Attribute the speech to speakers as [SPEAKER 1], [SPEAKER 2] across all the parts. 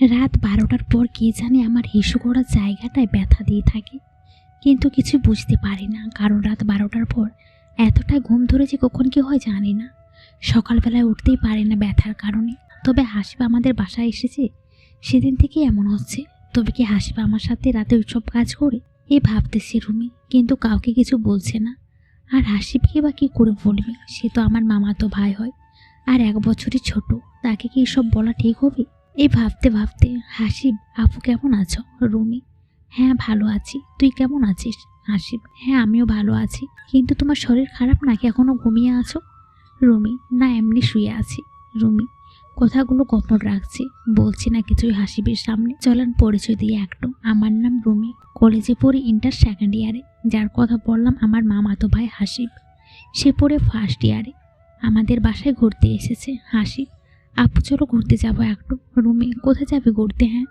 [SPEAKER 1] রাত বারোটার পর কে জানে আমার হিসু করার জায়গাটায় ব্যথা দিয়ে থাকে। কিন্তু কিছু বুঝতে পারি না, কারণ রাত বারোটার পর এতটা ঘুম ধরেছে কখন কি হয় জানি না। সকালবেলায় উঠতেই পারি না ব্যথার কারণে। তবে হাসিবা আমাদের বাসায় এসেছে, সেদিন থেকে এমন হচ্ছে। তবে কি হাসিবা আমার সাথে রাতে ওইসব কাজ করে? এই ভাবতেছি রুমি, কিন্তু কাউকে কিছু বলছে না। আর হাসিবকে বা কী করে বলবে? সে তো আমার মামাতো ভাই হয়, আর এক বছরই ছোট। তাকে কি এসব বলা ঠিক হবে? এই ভাবতে ভাবতে হাসিব আপু কেমন আছো? রুমি? হ্যাঁ ভালো আছি। তুই কেমন আছিস? হাসিব হ্যাঁ আমিও ভালো আছি। কিন্তু তোমার শরীর খারাপ নাকি? এখনও ঘুমিয়ে আছো? রুমি, না, এমনি শুয়ে আছি। রুমি, কথাগুলো গোপন রাখছি। বলছি না কিছুই হাসিবের সামনে? চলেন, পরিচয় দিয়ে একটু। আমার নাম রুমি। কলেজে পড়ি ইন্টার সেকেন্ড ইয়ারে। যার কথা বললাম, আমার মামাতো ভাই হাসিব। সে পড়ে ফার্স্ট ইয়ারে। আমাদের বাসায় ঘুরতে এসেছে, হাসিব। আপু চলো ঘুরতে যাব একটু। রুমে কোথায় যাবে ঘুরতে হ্যাঁ?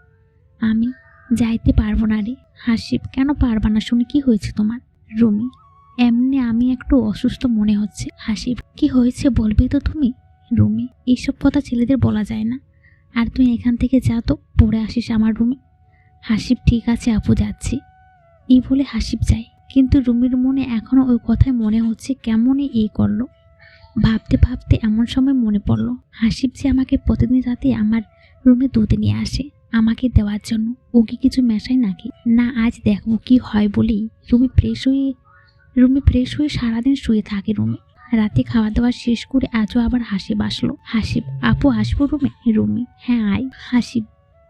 [SPEAKER 1] আমি যাইতে পারব না রে। হাসিব কেন পারবা না? শুনে, কি হয়েছে তোমার? রুমি, এমনি আমি একটু অসুস্থ মনে হচ্ছে। হাসিব কি হয়েছে বলবি তো তুমি? রুমি, এইসব কথা ছেলেদের বলা যায় না। আর তুই এখান থেকে যা তো, পড়ে আসিস আমার রুমে। হাসিব, ঠিক আছে আপু, যাচ্ছি। এই বলে হাসিব যায়। কিন্তু রুমির মনে এখনও ওই কথায় মনে হচ্ছে কেমনই এই করল। ভাবতে ভাবতে এমন সময় মনে পড়ল, হাসিব যে আমাকে প্রতিদিন রাতে আমার রুমে দুধ নিয়ে আসে, আমাকে দেওয়ার জন্য। ও কি কিছু মেশায় নাকি? না, আজ দেখব কি হয় বলেই রুমি ফ্রেশ হয়ে, রুমে ফ্রেশ হয়ে সারাদিন শুয়ে থাকে রুমে। রাতে খাওয়া দাওয়া শেষ করে আজও আবার হাসিব আসলো। হাসিব, আপু আসব রুমে? রুমি। হ্যাঁ আয়। হাসিব,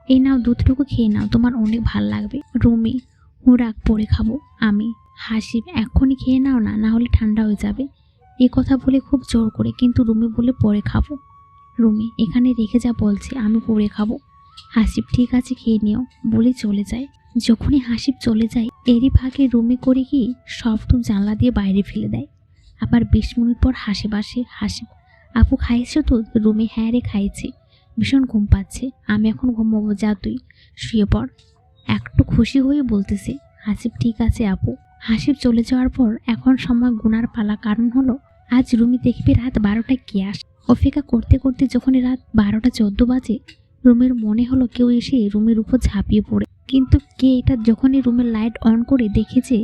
[SPEAKER 1] এই নাও দুধটুকু খেয়ে নাও, তোমার অনেক ভালো লাগবে। রুমি, হুরাক, পরে খাব। আমি, হাসিব, এক্ষুনি খেয়ে নাও না না হলে ঠান্ডা হয়ে যাবে। এ কথা বলে খুব জোর করে, কিন্তু রুমি বলে, পরে খাব। রুমি, এখানে রেখে যা, বলছি, আমি পরে খাব। হাসিব, ঠিক আছে, খেয়ে নিও, বলে চলে যায়। যখনই হাসিব চলে যায়, এরই ভাগে রুমি করে কি সব দুধ জানলা দিয়ে বাইরে ফেলে দেয়। আবার বিশ মিনিট পর হাসিব আসে হাসিব, আপু খাইছো তো? রুমি হ্যাঁ রে, খাইছি। ভীষণ ঘুম পাচ্ছে, আমি এখন ঘুমাবো, যা তুই, শুয়ে পড়। একটু খুশি হয়ে বলতেছে, হাসিব, ঠিক আছে, আপু। হাসিব চলে যাওয়ার পর, এখন সময় গুনার পালা কারণ হলো আজ রুমি দেখবে রাত বারোটায় কে আস? অপেক্ষা করতে করতে যখন রাত বারোটা চোদ্দ বাজে, রুমের মনে হলো কেউ এসে রুমের উপর ঝাঁপিয়ে পড়ে। কিন্তু কে এটা? যখনই রুমের লাইট অন করে দেখেছে